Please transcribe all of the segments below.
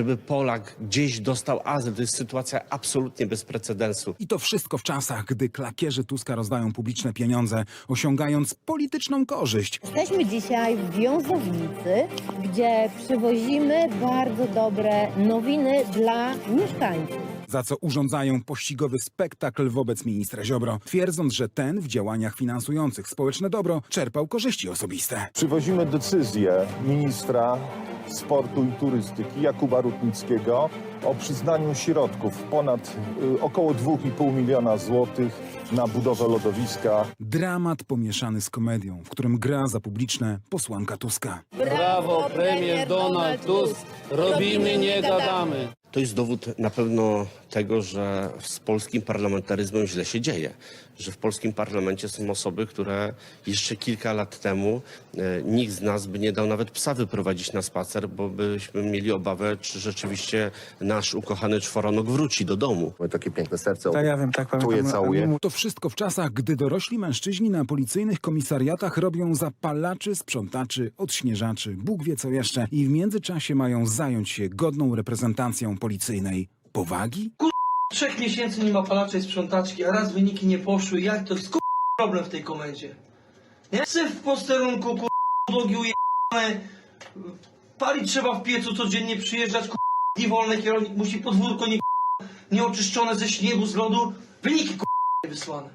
żeby Polak gdzieś dostał azyl. To jest sytuacja absolutnie bez precedensu. I to wszystko w czasach, gdy klakierzy Tuska rozdają publiczne pieniądze, osiągając polityczną korzyść. Jesteśmy dzisiaj w Wiązownicy, gdzie przywozimy bardzo dobre nowiny dla mieszkańców. za co urządzają pościgowy spektakl wobec ministra Ziobro, twierdząc, że ten w działaniach finansujących społeczne dobro czerpał korzyści osobiste. Przywozimy decyzję ministra sportu i turystyki Jakuba Rutnickiego o przyznaniu środków ponad y, około 2,5 miliona złotych na budowę lodowiska Dramat pomieszany z komedią, w którym gra za publiczne posłanka Tuska. Brawo, premier Donald Tusk. Robimy, nie gadamy. To jest dowód na pewno tego, że z polskim parlamentaryzmem źle się dzieje. Że w polskim parlamencie są osoby, które jeszcze kilka lat temu e, nikt z nas by nie dał nawet psa wyprowadzić na spacer, bo byśmy mieli obawę, czy rzeczywiście nasz ukochany czworonok wróci do domu. Moje takie piękne serce. Tak, ja wiem, tak Tu je pamiętam. całuję. To wszystko w czasach, gdy dorośli mężczyźni na policyjnych komisariatach robią zapalaczy, sprzątaczy, odśnieżaczy, Bóg wie co jeszcze i w międzyczasie mają zająć się godną reprezentacją policyjnej powagi? Trzech miesięcy nie ma palaczy i sprzątaczki, a raz wyniki nie poszły. Jak to jest kur... problem w tej komendzie? Nie? Syf w posterunku, kur... podłogi ujebane. Palić trzeba w piecu codziennie, przyjeżdżać, kur... dni wolne, kierownik musi podwórko nie... nieoczyszczone ze śniegu, z lodu. Wyniki kur... wysłane.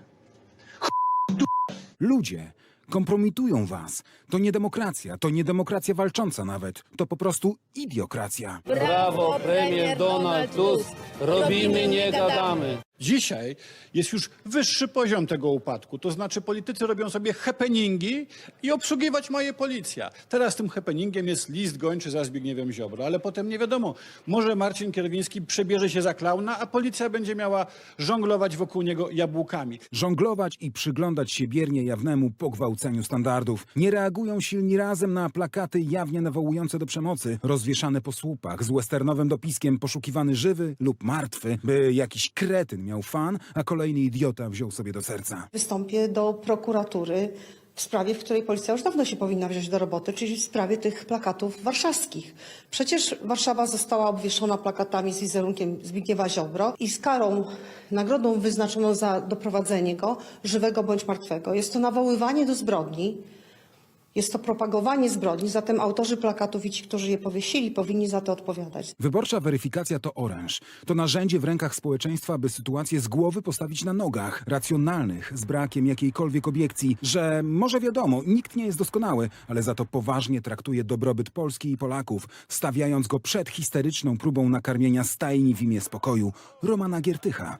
Ludzie kompromitują was. To nie demokracja, to nie demokracja walcząca nawet. To po prostu idiokracja. Brawo, premier Donald Tusk. Robimy, nie gadamy. Dzisiaj jest już wyższy poziom tego upadku, to znaczy politycy robią sobie happeningi i obsługiwać ma je policja. Teraz tym happeningiem jest list gończy za Zbigniewem Ziobro, ale potem nie wiadomo, może Marcin Kierwiński przebierze się za klauna, a policja będzie miała żonglować wokół niego jabłkami. Żonglować i przyglądać się biernie jawnemu pogwałceniu standardów. Nie reagują silni razem na plakaty jawnie nawołujące do przemocy, rozwieszane po słupach, z westernowym dopiskiem poszukiwany żywy lub martwy, by jakiś kretyn miał fan, a kolejny idiota wziął sobie do serca. Wystąpię do prokuratury w sprawie, w której policja już dawno się powinna wziąć do roboty, czyli w sprawie tych plakatów warszawskich. Przecież Warszawa została obwieszona plakatami z wizerunkiem Zbigniewa Ziobro i z karą, nagrodą wyznaczoną za doprowadzenie go, żywego bądź martwego. Jest to nawoływanie do zbrodni, jest to propagowanie zbrodni, zatem autorzy plakatów i ci, którzy je powiesili, powinni za to odpowiadać. Wyborcza weryfikacja to oręż. To narzędzie w rękach społeczeństwa, by sytuację z głowy postawić na nogach, racjonalnych, z brakiem jakiejkolwiek obiekcji, że może wiadomo, nikt nie jest doskonały, ale za to poważnie traktuje dobrobyt Polski i Polaków, stawiając go przed histeryczną próbą nakarmienia stajni w imię spokoju Romana Giertycha.